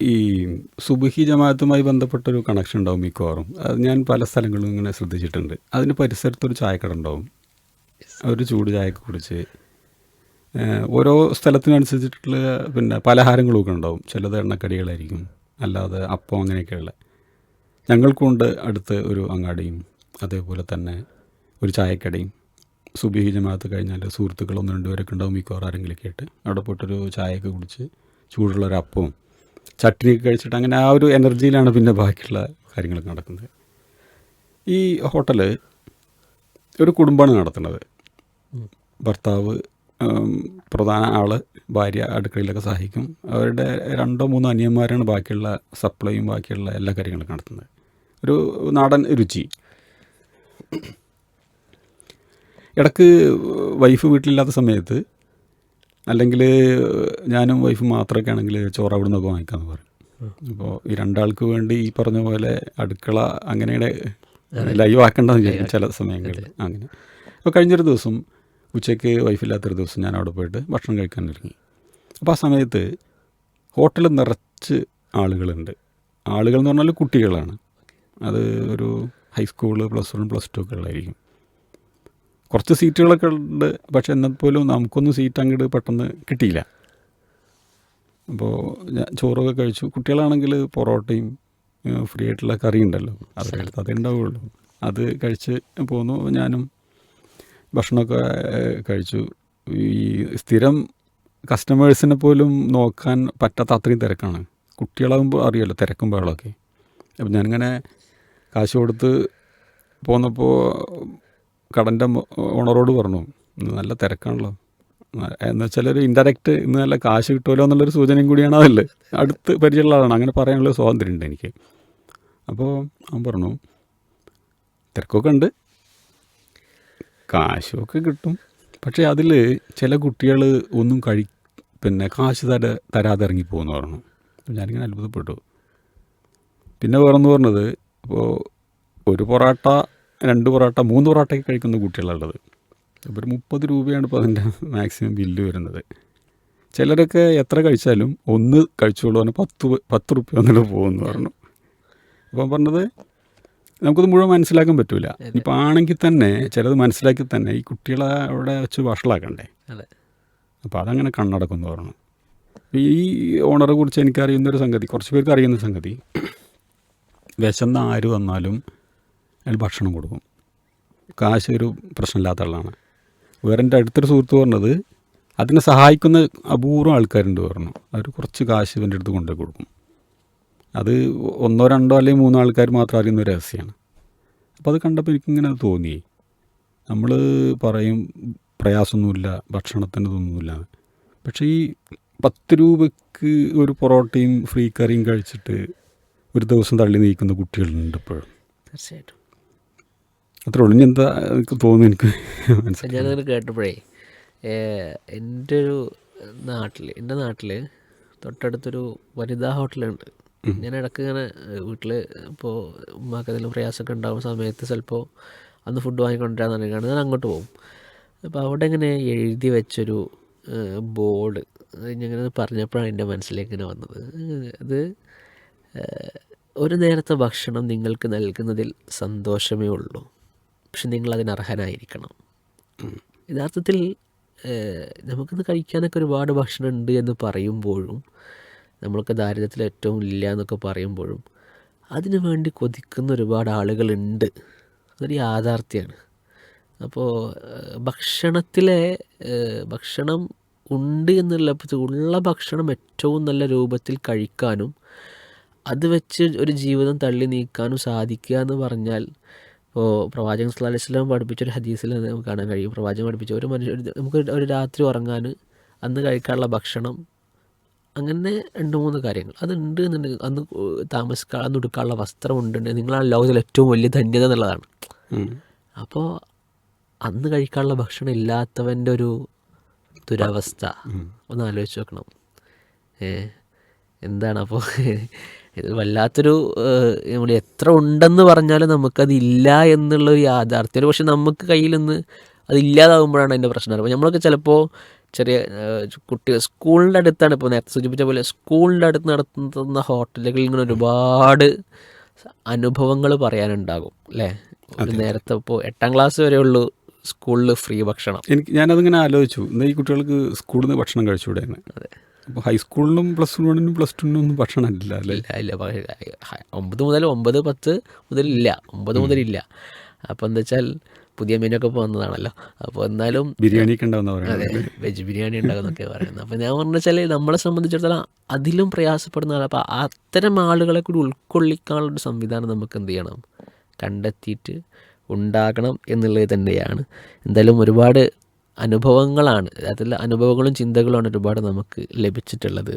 ഈ സുബഹി ജമാഅത്തുമായി ബന്ധപ്പെട്ടൊരു കണക്ഷൻ ഉണ്ടാവും മിക്കവാറും. അത് ഞാൻ പല സ്ഥലങ്ങളിലും ഇങ്ങനെ ശ്രദ്ധിച്ചിട്ടുണ്ട്. അതിന് പരിസരത്തൊരു ചായക്കട ഉണ്ടാവും. ഒരു ചൂട് ചായക്ക് കുടിച്ച് ഓരോ സ്ഥലത്തിനനുസരിച്ചിട്ടുള്ള പിന്നെ പലഹാരങ്ങളൊക്കെ ഉണ്ടാവും. ചിലത് എണ്ണക്കടികളായിരിക്കും. അല്ലാതെ അപ്പം അങ്ങനെയൊക്കെയുള്ള. ഞങ്ങൾക്കുണ്ട് അടുത്ത് ഒരു അങ്ങാടിയും അതേപോലെ തന്നെ ഒരു ചായക്കടയും. സുബിഹി ജമാഅത്ത് കഴിഞ്ഞാൽ സുഹൃത്തുക്കൾ ഒന്ന് രണ്ട് പേരൊക്കെ ഉണ്ടാവും മിക്കവാറും ആരെങ്കിലുമൊക്കെ ആയിട്ട്. അവിടെ പോയിട്ടൊരു ചായയൊക്കെ കുടിച്ച് ചൂടുള്ളൊരപ്പവും ചട്നിയൊക്കെ കഴിച്ചിട്ട് അങ്ങനെ ആ ഒരു എനർജിയിലാണ് പിന്നെ ബാക്കിയുള്ള കാര്യങ്ങൾ നടക്കുന്നത്. ഈ ഹോട്ടൽ ഒരു കുടുംബമാണ് നടത്തുന്നത്. ഭർത്താവ് പ്രധാന ആൾ ഭാര്യ അടുക്കളയിലൊക്കെ സഹായിക്കും. അവരുടെ രണ്ടോ മൂന്നോ അനിയന്മാരാണ് ബാക്കിയുള്ള സപ്ലൈയും ബാക്കിയുള്ള എല്ലാ കാര്യങ്ങളും നടത്തുന്നത്. ഒരു നാടൻ രുചി. ഇടയ്ക്ക് വൈഫ് വീട്ടിലില്ലാത്ത സമയത്ത് അല്ലെങ്കിൽ ഞാനും വൈഫും മാത്രമൊക്കെ ആണെങ്കിൽ ചോറ് അവിടെ നിന്നൊക്കെ വാങ്ങിക്കാമെന്ന് പറയും. അപ്പോൾ ഈ രണ്ടാൾക്ക് വേണ്ടി ഈ പറഞ്ഞ പോലെ അടുക്കള അങ്ങനെയുടെ ലൈവ് ആക്കേണ്ടതെന്ന് വിചാരിക്കും ചില സമയങ്ങളിൽ. അങ്ങനെ. അപ്പോൾ കഴിഞ്ഞൊരു ദിവസം ഉച്ചയ്ക്ക് വൈഫില്ലാത്തൊരു ദിവസം ഞാൻ അവിടെ പോയിട്ട് ഭക്ഷണം കഴിക്കാൻ ഇറങ്ങി അപ്പോൾ ആ സമയത്ത് ഹോട്ടൽ നിറച്ച് ആളുകളുണ്ട്. ആളുകൾ എന്ന് പറഞ്ഞാൽ കുട്ടികളാണ്. അത് ഒരു high school plus one plus two ഒക്കെ ഉള്ളതായിരിക്കും. കുറച്ച് സീറ്റുകളൊക്കെ ഉണ്ട്. പക്ഷെ എന്നാൽ പോലും നമുക്കൊന്നും സീറ്റ് അങ്ങോട്ട് പെട്ടെന്ന് കിട്ടിയില്ല. അപ്പോൾ ഞാൻ ചോറൊക്കെ കഴിച്ചു. കുട്ടികളാണെങ്കിൽ പൊറോട്ടയും ഫ്രീ ആയിട്ടുള്ള കറി ഉണ്ടല്ലോ. അവരുടെ അടുത്ത് അതേ ഉണ്ടാവുള്ളൂ. അത് കഴിച്ച് പോന്നു. ഞാനും ഭക്ഷണമൊക്കെ കഴിച്ചു. ഈ സ്ഥിരം കസ്റ്റമേഴ്സിനെ പോലും നോക്കാൻ പറ്റാത്ത അത്രയും തിരക്കാണ്. കുട്ടികളാകുമ്പോൾ അറിയാമല്ലോ തിരക്കും ബഹളമൊക്കെ. അപ്പം ഞാനിങ്ങനെ കാശ് കൊടുത്ത് പോന്നപ്പോൾ കടന്റെ ഓണറോട് പറഞ്ഞു നല്ല തിരക്കാണല്ലോ. എന്ന് വെച്ചാൽ ഒരു ഇൻഡയറക്റ്റ് ഇന്ന് നല്ല കാശ് കിട്ടുമല്ലോ എന്നുള്ളൊരു സൂചനയും കൂടിയാണ് അതല്ലേ? അടുത്ത് പരിചയമുള്ള ആളാണ്. അങ്ങനെ പറയാനുള്ള സ്വാതന്ത്ര്യം ഉണ്ട് എനിക്ക്. അപ്പോൾ അവൻ പറഞ്ഞു തിരക്കൊക്കെ ഉണ്ട്. കാശൊക്കെ കിട്ടും. പക്ഷേ അതിൽ ചില കുട്ടികൾ ഒന്നും കഴി പിന്നെ കാശ് തര തരാതെ ഇറങ്ങി പോകുന്നു പറഞ്ഞു ഞാനിങ്ങനെ അത്ഭുതപ്പെട്ടു. പിന്നെ വേറെന്ന് പറഞ്ഞത് ഇപ്പോൾ ഒരു പൊറോട്ട രണ്ട് പൊറോട്ട മൂന്ന് പൊറോട്ടയൊക്കെ കഴിക്കുന്ന കുട്ടികളുള്ളത് അപ്പോൾ ഒരു മുപ്പത് രൂപയാണ് ഇപ്പോൾ അതിന്റെ മാക്സിമം ബില്ല് വരുന്നത്. ചിലരൊക്കെ എത്ര കഴിച്ചാലും ഒന്ന് കഴിച്ചോളൂ പറഞ്ഞാൽ പത്ത് പത്ത് റുപ്യ വന്നിട്ട് പോകുമെന്ന് പറഞ്ഞു. അപ്പം പറഞ്ഞത് നമുക്കത് മുഴുവൻ മനസ്സിലാക്കാൻ പറ്റൂല. ഇപ്പം ആണെങ്കിൽ തന്നെ ചിലത് മനസ്സിലാക്കി തന്നെ ഈ കുട്ടികളെ അവിടെ വെച്ച് വഷളാക്കണ്ടേ? അപ്പോൾ അതങ്ങനെ കണ്ണടക്കും എന്ന് പറഞ്ഞു. ഈ ഓണറെ കുറിച്ച് എനിക്കറിയുന്നൊരു സംഗതി കുറച്ച് പേർക്ക് അറിയുന്ന സംഗതി. വിശന്ന ആര് വന്നാലും അയാൾ ഭക്ഷണം കൊടുക്കും. കാശ് ഒരു പ്രശ്നമില്ലാത്ത ആളാണ്. വേറെ എന്റെ അടുത്തൊരു സുഹൃത്ത് പറഞ്ഞത് അതിനെ സഹായിക്കുന്ന അപൂർവം ആൾക്കാരുണ്ട് പറഞ്ഞു. അവർ കുറച്ച് കാശ് ഇവന്റെ അടുത്ത് കൊണ്ടുപോയി കൊടുക്കും. അത് ഒന്നോ രണ്ടോ അല്ലെങ്കിൽ മൂന്നോ ആൾക്കാർ മാത്രം അറിയുന്ന ഒരു രഹസ്യമാണ്. അപ്പോൾ അത് കണ്ടപ്പോൾ എനിക്കിങ്ങനെ തോന്നി. നമ്മൾ പറയും പ്രയാസമൊന്നുമില്ല ഭക്ഷണത്തിന് ഇതൊന്നുമില്ല. പക്ഷേ ഈ പത്ത് രൂപയ്ക്ക് ഒരു പൊറോട്ടയും ഫ്രീ കറിയും കഴിച്ചിട്ട് ഒരു ദിവസം തള്ളി നീക്കുന്ന കുട്ടികളുണ്ട് ഇപ്പോഴും. തീർച്ചയായിട്ടും. അത്ര ഒളിഞ്ഞ് എന്താ എനിക്ക് തോന്നുന്നു എനിക്ക് മനസ്സിലായി ഞാനങ്ങനെ കേട്ടപ്പോഴേ എന്റെ ഒരു നാട്ടിൽ എന്റെ നാട്ടിൽ തൊട്ടടുത്തൊരു വനിതാ ഹോട്ടലുണ്ട്. ഞാൻ ഇടയ്ക്ക് ഇങ്ങനെ വീട്ടിൽ ഇപ്പോൾ ഉമ്മാക്ക് എന്തെങ്കിലും പ്രയാസമൊക്കെ ഉണ്ടാകുന്ന സമയത്ത് ചിലപ്പോൾ അന്ന് ഫുഡ് വാങ്ങിക്കൊണ്ടിരാന്ന് പറഞ്ഞാൽ ഞാൻ അങ്ങോട്ട് പോകും. അപ്പോൾ അവിടെ ഇങ്ങനെ എഴുതി വെച്ചൊരു ബോർഡ് ഇങ്ങനെ പറഞ്ഞപ്പോഴാണ് എന്റെ മനസ്സിലേക്ക് ഇങ്ങനെ വന്നത്. അത് ഒരു നേരത്തെ ഭക്ഷണം നിങ്ങൾക്ക് നൽകുന്നതിൽ സന്തോഷമേ ഉള്ളൂ. പക്ഷെ നിങ്ങൾ അതിന് അർഹനായിരിക്കണം യഥാർത്ഥത്തിൽ നമുക്കത് കഴിക്കാനൊക്കെ ഒരുപാട് ഭക്ഷണം ഉണ്ട് എന്ന് പറയുമ്പോഴും നമ്മൾക്ക് ദാരിദ്ര്യത്തിൽ ഏറ്റവും ഇല്ല എന്നൊക്കെ പറയുമ്പോഴും അതിനു വേണ്ടി കൊതിക്കുന്ന ഒരുപാട് ആളുകളുണ്ട്. അതൊരു യാഥാർത്ഥ്യമാണ് അപ്പോൾ ഭക്ഷണത്തിലെ ഭക്ഷണം ഉണ്ട് എന്നുള്ള ഉള്ള ഭക്ഷണം ഏറ്റവും നല്ല രൂപത്തിൽ കഴിക്കാനും അത് വെച്ച് ഒരു ജീവിതം തള്ളി നീക്കാനും സാധിക്കുക എന്ന് പറഞ്ഞാൽ പ്രവാചകൻ സ്വലാഹി പഠിപ്പിച്ച ഒരു ഹദീസിൽ നമുക്ക് കാണാൻ കഴിയും. പ്രവാചകൻ പഠിപ്പിച്ച ഒരു മനുഷ്യ നമുക്ക് ഒരു രാത്രി ഉറങ്ങാൻ അന്ന് കഴിക്കാനുള്ള ഭക്ഷണം അങ്ങനെ രണ്ട് മൂന്ന് കാര്യങ്ങൾ. അതുണ്ട് എന്നുണ്ടെങ്കിൽ അന്ന് താമസിക്കാൻ അന്ന് ഉടുക്കാനുള്ള വസ്ത്രം ഉണ്ടെങ്കിൽ നിങ്ങളാണ് ലോകത്തിലെ ഏറ്റവും വലിയ ധന്യത എന്നുള്ളതാണ്. അപ്പോൾ അന്ന് കഴിക്കാനുള്ള ഭക്ഷണം ഇല്ലാത്തവന്റെ ഒരു ദുരവസ്ഥ. ഒന്ന് ആലോചിച്ച് നോക്കണം. ഏ എന്താണ് അപ്പോൾ ഇത് വല്ലാത്തൊരു നമ്മൾ എത്ര ഉണ്ടെന്ന് പറഞ്ഞാലും നമുക്കതില്ല എന്നുള്ളൊരു യാഥാർത്ഥ്യം പക്ഷെ നമുക്ക് കയ്യിൽ നിന്ന് അതില്ലാതാകുമ്പോഴാണ് അതിന്റെ പ്രശ്നം അപ്പോൾ നമ്മളൊക്കെ ചിലപ്പോൾ ചെറിയ കുട്ടികൾ സ്കൂളിന്റെ അടുത്താണ് ഇപ്പോൾ നേരത്തെ സൂചിപ്പിച്ച പോലെ സ്കൂളിന്റെ അടുത്ത് നടത്തുന്ന ഹോട്ടലുകളിൽ ഇങ്ങനെ ഒരുപാട് അനുഭവങ്ങൾ പറയാനുണ്ടാകും അല്ലേ? ഒരു നേരത്തെ ഇപ്പോൾ എട്ടാം ക്ലാസ് വരെ ഉള്ളൂ സ്കൂളിൽ ഫ്രീ ഭക്ഷണം. എനിക്ക് ഞാനതിങ്ങനെ ആലോചിച്ചു. എന്നാൽ ഈ കുട്ടികൾക്ക് സ്കൂളിൽ നിന്ന് ഭക്ഷണം കഴിച്ചുകൂടെ എന്ന്. അപ്പോൾ ഹൈസ്കൂളിനും പ്ലസ് വണ്ണിനും പ്ലസ് ടുവിനും ഒന്നും ഭക്ഷണം ഇല്ല അല്ലേ? ഇല്ല ഇല്ല. ഒമ്പത് മുതൽ ഒമ്പത് പത്ത് മുതൽ ഇല്ല. ഒമ്പത് മുതൽ ഇല്ല. അപ്പോൾ എന്താ വെച്ചാൽ പുതിയ മീനൊക്കെ പോകുന്നതാണല്ലോ ഇപ്പോൾ വന്നതാണല്ലോ. അപ്പോൾ എന്നാലും പറയുന്നത് അതെ വെജ് ബിരിയാണി ഉണ്ടാകുന്നൊക്കെ പറയുന്നത്. അപ്പോൾ ഞാൻ പറഞ്ഞു വെച്ചാൽ നമ്മളെ സംബന്ധിച്ചിടത്തോളം അതിലും പ്രയാസപ്പെടുന്ന ആൾ അപ്പോൾ അത്തരം ആളുകളെ കൂടി ഉൾക്കൊള്ളിക്കാനുള്ളൊരു സംവിധാനം നമുക്ക് എന്ത് ചെയ്യണം? കണ്ടെത്തിയിട്ട് ഉണ്ടാകണം എന്നുള്ളത് തന്നെയാണ്. എന്തായാലും ഒരുപാട് അനുഭവങ്ങളാണ്. അതിൽ അനുഭവങ്ങളും ചിന്തകളുമാണ് ഒരുപാട് നമുക്ക് ലഭിച്ചിട്ടുള്ളത്.